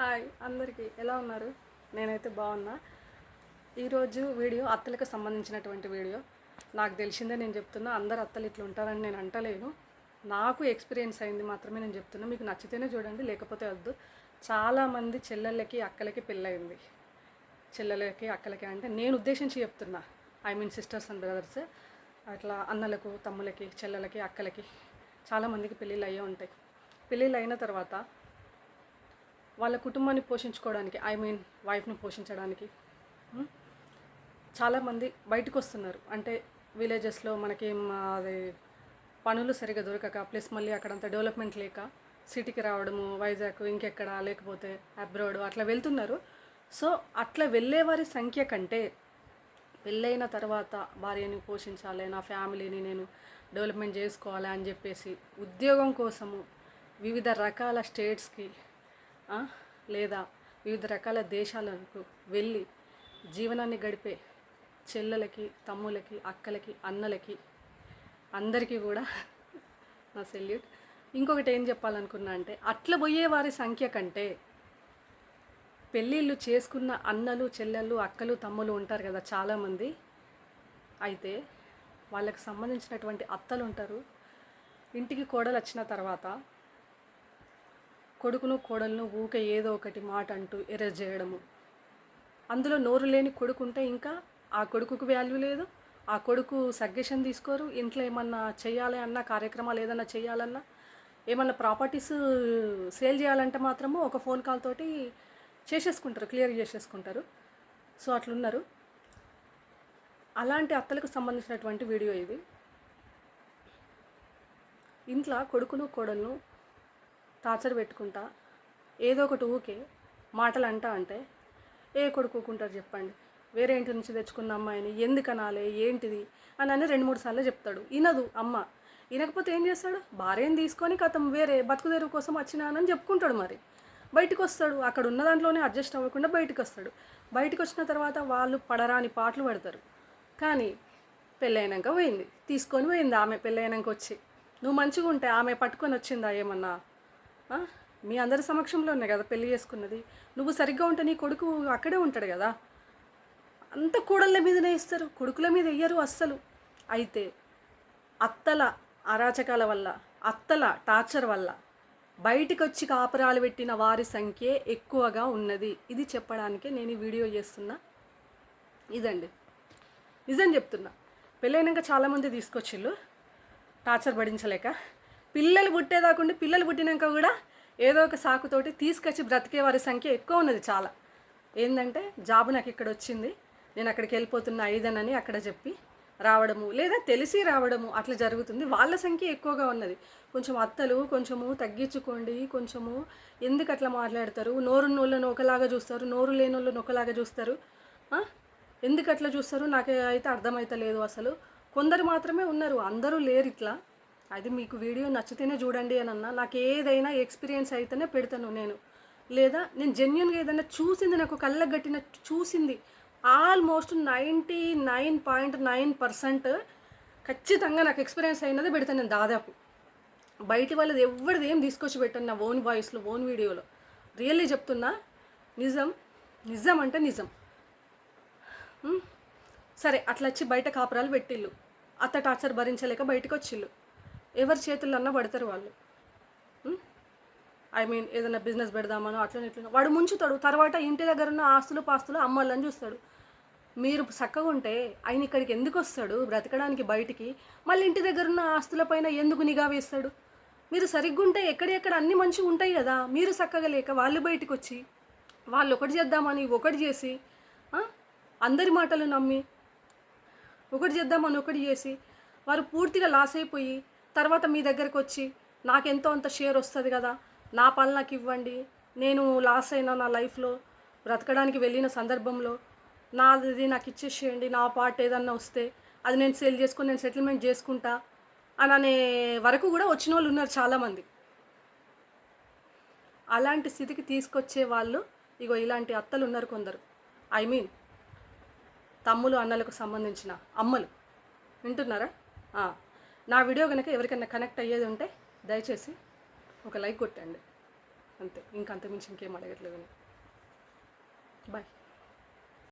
Hi అందరికీ ఎలా ఉన్నారు? నేనైతే బాగున్నా. ఈరోజు వీడియో అత్తలకు సంబంధించినటువంటి వీడియో. నాకు తెలిసిందే నేను చెప్తున్నా అందరు అత్తలు ఇట్లా ఉంటారని నేను అంటలేను. నాకు ఎక్స్పీరియన్స్ అయింది మాత్రమే నేను చెప్తున్నా. మీకు నచ్చితేనే చూడండి లేకపోతే వద్దు. చాలామంది చెల్లెళ్ళకి అక్కలకి పెళ్ళయింది. చెల్లెళ్ళకి అక్కలకి అంటే నేను ఉద్దేశించి చెప్తున్నా. I mean sisters and brothers అట్లా అన్నలకు తమ్ములకి చెల్లెలకి అక్కలకి చాలామందికి పెళ్ళిళ్ళు అయ్యే ఉంటాయి. పెళ్ళిళ్ళు అయిన తర్వాత వాళ్ళ కుటుంబాన్ని పోషించుకోవడానికి ఐ మీన్ వైఫ్ని పోషించడానికి చాలామంది బయటకు వస్తున్నారు. అంటే విలేజెస్లో మనకి అది పనులు సరిగా దొరకక ప్లస్ మళ్ళీ అక్కడంత డెవలప్మెంట్ లేక సిటీకి రావడము వైజాగ్ ఇంకెక్కడ లేకపోతే అబ్రాడ్ అట్లా వెళ్తున్నారు. సో అట్లా వెళ్ళే వారి సంఖ్య కంటే పెళ్ళైన తర్వాత భార్యని పోషించాలి నా ఫ్యామిలీని నేను డెవలప్మెంట్ చేసుకోవాలి అని చెప్పేసి ఉద్యోగం కోసము వివిధ రకాల స్టేట్స్కి లేదా వివిధ రకాల దేశాలకు వెళ్ళి జీవనాన్ని గడిపే చెల్లెలకి తమ్ములకి అక్కలకి అన్నలకి అందరికీ కూడా నా సెల్యూట్. ఇంకొకటి ఏం చెప్పాలనుకున్నా అంటే అట్లా పోయే వారి సంఖ్య కంటే పెళ్ళిళ్ళు చేసుకున్న అన్నలు చెల్లెళ్ళు అక్కలు తమ్ములు ఉంటారు కదా చాలామంది. అయితే వాళ్ళకి సంబంధించినటువంటి అత్తలు ఉంటారు. ఇంటికి కోడలు వచ్చిన తర్వాత కొడుకును కోడలను ఊకే ఏదో ఒకటి మాట అంటూ ఎరేజ్ చేయడము. అందులో నోరు లేని కొడుకు ఉంటే ఇంకా ఆ కొడుకుకు వాల్యూ లేదు. ఆ కొడుకు సగ్గేషన్ తీసుకోరు. ఇంట్లో ఏమన్నా చేయాలి అన్నా కార్యక్రమాలు ఏదన్నా చేయాలన్నా ఏమన్నా ప్రాపర్టీస్ సేల్ చేయాలంటే మాత్రము ఒక ఫోన్ కాల్ తోటి చేసేసుకుంటారు క్లియర్ చేసేసుకుంటారు. సో అట్లున్నారు. అలాంటి అత్తలకు సంబంధించినటువంటి వీడియో ఇది. ఇంట్లో కొడుకును కోడలను టార్చర్ పెట్టుకుంటా. ఏదో ఒకటి ఊకే మాటలు అంటా అంటే ఏ కొడుకుంటారు చెప్పండి. వేరే ఇంటి నుంచి తెచ్చుకున్న అమ్మాయిని ఎందుకు అనాలి ఏంటిది? అని అని రెండు మూడు సార్లు చెప్తాడు. వినదు అమ్మ. వినకపోతే ఏం చేస్తాడు? భార్యను తీసుకొని కథం వేరే బతుకుదెరువు కోసం వచ్చినానని చెప్పుకుంటాడు మరి. బయటకు వస్తాడు అక్కడ ఉన్న దాంట్లోనే అడ్జస్ట్ అవ్వకుండా బయటకు వస్తాడు బయటకు వచ్చిన తర్వాత వాళ్ళు పడరాని పాటలు పడతారు. కానీ పెళ్ళైనాక పోయింది. తీసుకొని పోయింది ఆమె పెళ్ళైనాక వచ్చి నువ్వు మంచిగా ఉంటే ఆమె పట్టుకొని వచ్చిందా ఏమన్నా? మీ అందరి సమక్షంలోనే కదా పెళ్ళి చేసుకున్నది. నువ్వు సరిగ్గా ఉంటే నీ కొడుకు అక్కడే ఉంటాడు కదా. అంత కూడళ్ళ మీదనే ఇస్తారు. కొడుకుల మీద వెయ్యరు అస్సలు. అయితే అత్తల అరాచకాల వల్ల అత్తల టార్చర్ వల్ల బయటికి వచ్చి కాపురాలు పెట్టిన వారి సంఖ్య ఎక్కువగా ఉన్నది. ఇది చెప్పడానికే నేను ఈ వీడియో చేస్తున్నా. ఇదండి. నిజం చెప్తున్నా. పెళ్ళైనాక చాలామంది తీసుకొచ్చిళ్ళు. టార్చర్ పడించలేక. పిల్లలు పుట్టేదాకుండా పిల్లలు పుట్టినాక కూడా ఏదో ఒక సాకుతోటి తీసుకొచ్చి బ్రతికే వారి సంఖ్య ఎక్కువ ఉన్నది చాలా. ఏంటంటే జాబ్ నాకు ఇక్కడ వచ్చింది నేను అక్కడికి వెళ్ళిపోతున్నా ఐదనని అక్కడ చెప్పి రావడము లేదా తెలిసి రావడము అట్లా జరుగుతుంది. వాళ్ళ సంఖ్య ఎక్కువగా ఉన్నది. కొంచెం అత్తలు కొంచెము తగ్గించుకోండి కొంచెము ఎందుకు అట్లా మాట్లాడతారు? నోరు నోళ్ళను ఒకలాగా చూస్తారు నోరు లేని వాళ్ళని ఒకలాగా చూస్తారు. ఎందుకు అట్లా చూస్తారు? నాకు అయితే అర్థమవుతలేదు అసలు. కొందరు మాత్రమే ఉన్నారు అందరూ లేరు ఇట్లా. అది మీకు వీడియో నచ్చితేనే చూడండి అని అన్నా. నాకు ఏదైనా ఎక్స్పీరియన్స్ అయితేనే పెడతాను నేను. లేదా నేను జెన్యున్గా ఏదైనా చూసింది నాకు కళ్ళకు గట్టిన చూసింది almost ninety nine point nine percent ఖచ్చితంగా నాకు ఎక్స్పీరియన్స్ అయినది పెడతాను నేను దాదాపు. బయటి వాళ్ళది ఎవరిది ఏం తీసుకొచ్చి పెట్టాను నా ఓన్ వాయిస్లో ఓన్ వీడియోలో రియల్లీ చెప్తున్నా నిజం నిజం అంటే నిజం. సరే అట్లా వచ్చి బయట కాపురాలు పెట్టిళ్ళు. అత్త టార్చర్ భరించలేక బయటకు వచ్చిళ్ళు. ఎవరి చేతులన్నా పడతారు వాళ్ళు. ఐ మీన్ ఏదైనా బిజినెస్ పెడదామనో అట్లనే ఇట్లా వాడు ముంచుతాడు. తర్వాత ఇంటి దగ్గర ఉన్న ఆస్తులు పాస్తులు అమ్మాలని చూస్తాడు. మీరు చక్కగా ఉంటే ఆయన ఇక్కడికి ఎందుకు వస్తాడు? బ్రతకడానికి బయటికి. మళ్ళీ ఇంటి దగ్గర ఉన్న ఆస్తులపైన ఎందుకు నిఘా వేస్తాడు? మీరు సరిగ్గా ఉంటే ఎక్కడెక్కడ అన్ని మంచిగా ఉంటాయి కదా. మీరు చక్కగా లేక వాళ్ళు బయటికి వచ్చి వాళ్ళు ఒకటి చేద్దామని ఒకటి చేసి అందరి మాటలు నమ్మి ఒకటి చేద్దామని ఒకటి చేసి వారు పూర్తిగా లాస్ అయిపోయి తర్వాత మీ దగ్గరికి వచ్చి నాకెంతో అంత షేర్ వస్తుంది కదా నా పని నాకు ఇవ్వండి. నేను లాస్ అయినా నా లైఫ్లో బ్రతకడానికి వెళ్ళిన సందర్భంలో నాది నాకు ఇచ్చేసేయండి నా పార్ట్ ఏదన్నా వస్తే అది నేను సేల్ చేసుకుని నేను సెటిల్మెంట్ చేసుకుంటా అని అనే వరకు కూడా వచ్చిన వాళ్ళు ఉన్నారు చాలామంది. అలాంటి స్థితికి తీసుకొచ్చే వాళ్ళు ఇగో ఇలాంటి అత్తలు ఉన్నారు కొందరు. ఐ మీన్ తమ్ములు అన్నలకు సంబంధించిన అమ్మలు. వింటున్నారా? నా వీడియో కనుక ఎవరికైనా కనెక్ట్ అయ్యేది ఉంటే దయచేసి ఒక లైక్ కొట్టండి. అంతే. ఇంకంత మించి ఇంకేం అడగట్లేదు బాయ్